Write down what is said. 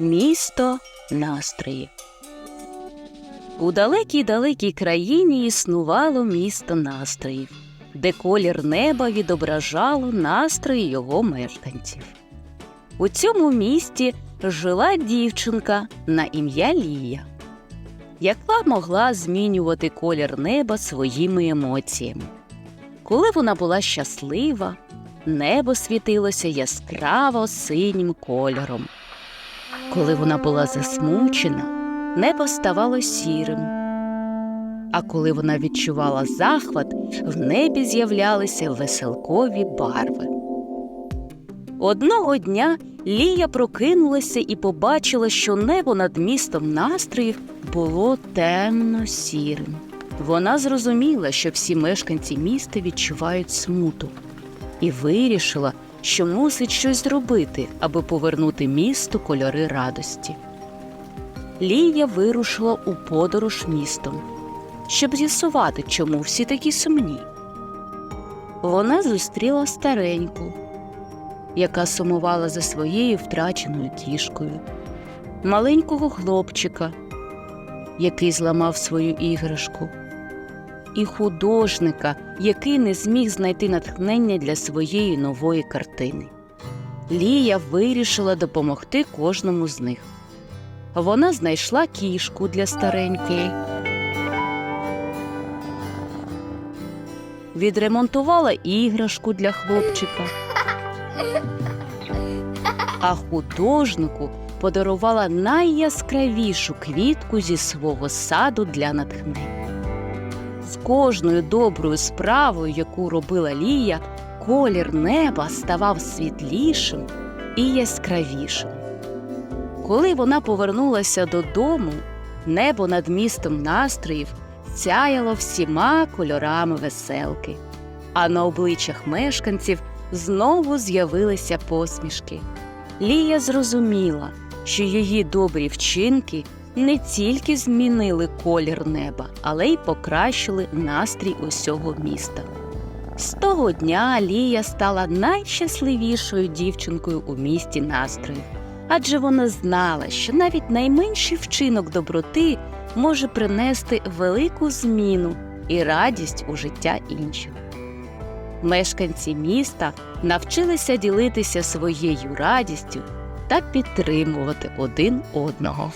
Місто настрої. У далекій далекій країні існувало місто настроїв, де колір неба відображало настрої його мешканців. У цьому місті жила дівчинка на ім'я Лія, яка могла змінювати колір неба своїми емоціями. Коли вона була щаслива, небо світилося яскраво синім кольором. Коли вона була засмучена, небо ставало сірим. А коли вона відчувала захват, в небі з'являлися веселкові барви. Одного дня Лія прокинулася і побачила, що небо над містом настроїв було темно сірим. Вона зрозуміла, що всі мешканці міста відчувають смуту, і вирішила, що мусить щось зробити, аби повернути місту кольори радості. Лія вирушила у подорож містом, щоб з'ясувати, чому всі такі сумні. Вона зустріла стареньку, яка сумувала за своєю втраченою кішкою, маленького хлопчика, який зламав свою іграшку, і художника, який не зміг знайти натхнення для своєї нової картини. Лія вирішила допомогти кожному з них. Вона знайшла кішку для старенької, відремонтувала іграшку для хлопчика, а художнику подарувала найяскравішу квітку зі свого саду для натхнення. З кожною доброю справою, яку робила Лія, колір неба ставав світлішим і яскравішим. Коли вона повернулася додому, небо над містом настроїв сяяло всіма кольорами веселки, а на обличчях мешканців знову з'явилися посмішки. Лія зрозуміла, що її добрі вчинки не тільки змінили колір неба, але й покращили настрій усього міста. З того дня Лія стала найщасливішою дівчинкою у місті настроїв, адже вона знала, що навіть найменший вчинок доброти може принести велику зміну і радість у життя інших. Мешканці міста навчилися ділитися своєю радістю та підтримувати один одного.